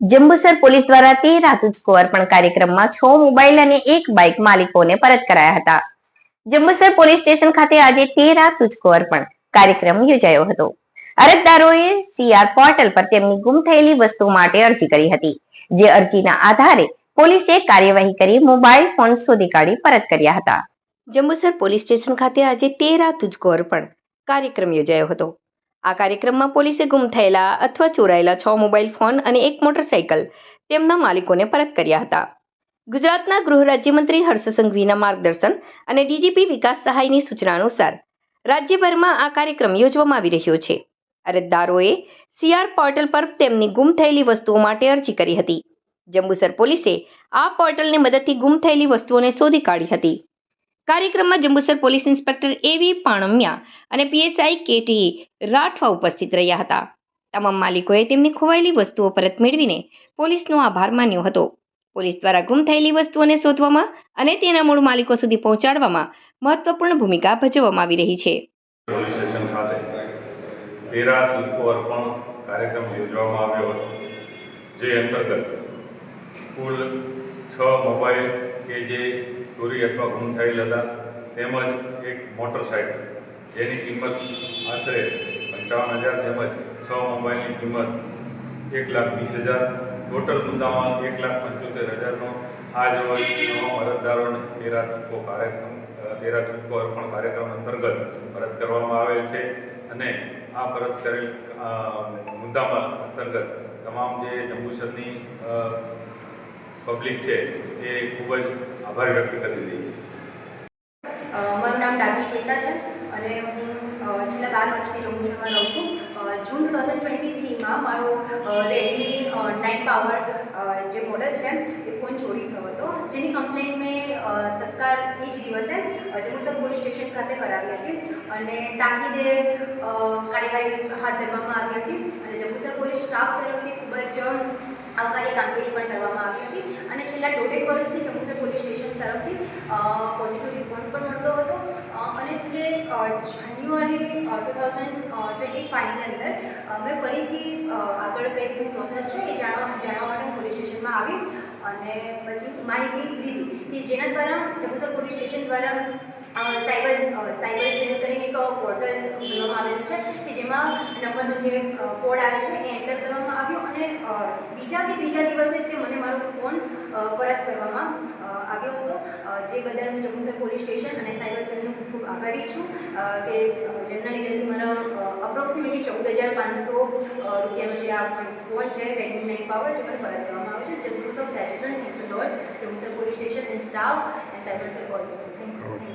Jambusar police દ્વારા તે રાતુચકો અર્પણ કાર્યક્રમમાં છ મોબાઈલ અને એક બાઇક માલિકોને પરત કરાયા હતા. જંબુસર પોલીસ સ્ટેશન ખાતે આજે તે રાતુચકો અર્પણ કાર્યક્રમ યોજાયો હતો. અરજદારોએ સીઆર પોર્ટલ પર તેમની ગુમ થયેલી વસ્તુ માટે અરજી કરી હતી, જે અરજીના આધારે પોલીસે કાર્યવાહી કરી મોબાઈલ ફોન શોધી કાઢી પરત કર્યા હતા. જંબુસર પોલીસ સ્ટેશન ખાતે આજે તેરા તુજકો અર્પણ કાર્યક્રમ યોજાયો હતો. આ કાર્યક્રમમાં પોલીસે ગુમ થયેલા અથવા ચોરાયેલા છ મોબાઈલ ફોન અને એક મોટરસાઇકલ તેમના માલિકોને પરત કર્યા હતા. ગુજરાતના ગૃહ રાજ્યમંત્રી હર્ષ સંઘવીના માર્ગદર્શન અને ડીજીપી વિકાસ સહાયની સૂચના અનુસાર રાજ્યભરમાં આ કાર્યક્રમ યોજવામાં આવી રહ્યો છે. અરજદારોએ સીઆર પોર્ટલ પર તેમની ગુમ થયેલી વસ્તુઓ માટે અરજી કરી હતી. જંબુસર પોલીસે આ પોર્ટલની મદદથી ગુમ થયેલી વસ્તુઓને શોધી કાઢી હતી. કાર્યક્રમમાં જંબુસર પોલીસ ઇન્સ્પેક્ટર એવી પાણમિયા અને પીએસઆઈ કેટી રાઠવા ઉપસ્થિત રહ્યા હતા. તમામ માલિકોએ તેમની ખોવાયેલી વસ્તુઓ પરત મેળવીને પોલીસનો આભાર માન્યો હતો. પોલીસ દ્વારા ગુમ થયેલી વસ્તુઓને શોધવામાં અને તેના મૂળ માલિકો સુધી પહોંચાડવામાં મહત્વપૂર્ણ ભૂમિકા ભજવવામાં આવી રહી છે. કાર્યક્રમ યોજવામાં આવ્યો હતો, જે અંતર્ગત કુલ છ મોબાઈલ કે જે ચોરી અથવા ગુમ થયેલ હતા, તેમજ એક મોટરસાઇકલ જેની કિંમત આશરે પંચાવન હજાર તેમજ છ મોબાઈલની કિંમત એક લાખ વીસ હજાર, ટોટલ મુદ્દામાં એક લાખ પંચોતેર હજારનો. આ રોજ તમામ અરજદારોને તેરા ચૂસકો કાર્યક્રમ તેરા ચૂસકો અર્પણ કાર્યક્રમ અંતર્ગત પરત કરવામાં આવેલ છે અને આ પરત કરેલ મુદ્દામાં અંતર્ગત તમામ જે જંબુસરની પબ્લિક છે, એ ખૂબ જ આભાર વ્યક્ત કરી રહી છે. મારું નામ ડાભી શ્વેતા છે અને હું છેલ્લા બાર વર્ષથી જમ્મુસરમાં રહું છું. જૂન ટુ થાઉઝન્ડ ટ્વેન્ટી થ્રીમાં મારો રેડમી નાઇન પાવર જે મોડલ છે, એ ફોન ચોરી થયો હતો. જેની કમ્પ્લેન મેં તત્કાલ એ જ દિવસે જમ્મુસર પોલીસ સ્ટેશન ખાતે કરાવી હતી અને તાકીદે કાર્યવાહી હાથ ધરવામાં આવી હતી. અને જમ્મુસર પોલીસ સ્ટાફ તરફથી ખૂબ જ આવકાર્ય કામગીરી પણ કરવામાં આવી હતી અને છેલ્લા દોઢેક વર્ષથી જંબુસર પોલીસ સ્ટેશન તરફથી પોઝિટિવ રિસ્પોન્સ પણ મળતો હતો. અને છેલ્લે જાન્યુઆરી ટુ થાઉઝન્ડ ટ્વેન્ટી ફાઇવની અંદર મેં ફરીથી આગળ કઈ રીતની પ્રોસેસ છે એ જાણવા જાણવા માટે પોલીસ સ્ટેશનમાં આવી અને પછી માહિતી લીધી કે જેના દ્વારા જગુસર પોલીસ સ્ટેશન દ્વારા સાયબર સાયબર સેલ કરીને એક પોર્ટલ ખોલવામાં આવેલું છે કે જેમાં નંબરનો જે કોડ આવે છે એને એન્ટર કરવામાં આવ્યો અને બીજા કે ત્રીજા દિવસે તે મને મારો ફોન પરત કરવામાં આવ્યો હતો. જે બદલ હું જગુસર પોલીસ સ્ટેશન અને સાયબર સેલનો ખૂબ ખૂબ આભારી છું. કે જેમના લીધેથી મારા અપ્રોક્સિમેટલી ચૌદ હજાર પાંચસો રૂપિયાનો જે આ જે ફોન છે રેડમી નાઇન પાવર જે મને પરત કરવામાં આવ્યો છે just because of that reason thanks a lot Jambusar police station and staff and cyber cell also thanks thank you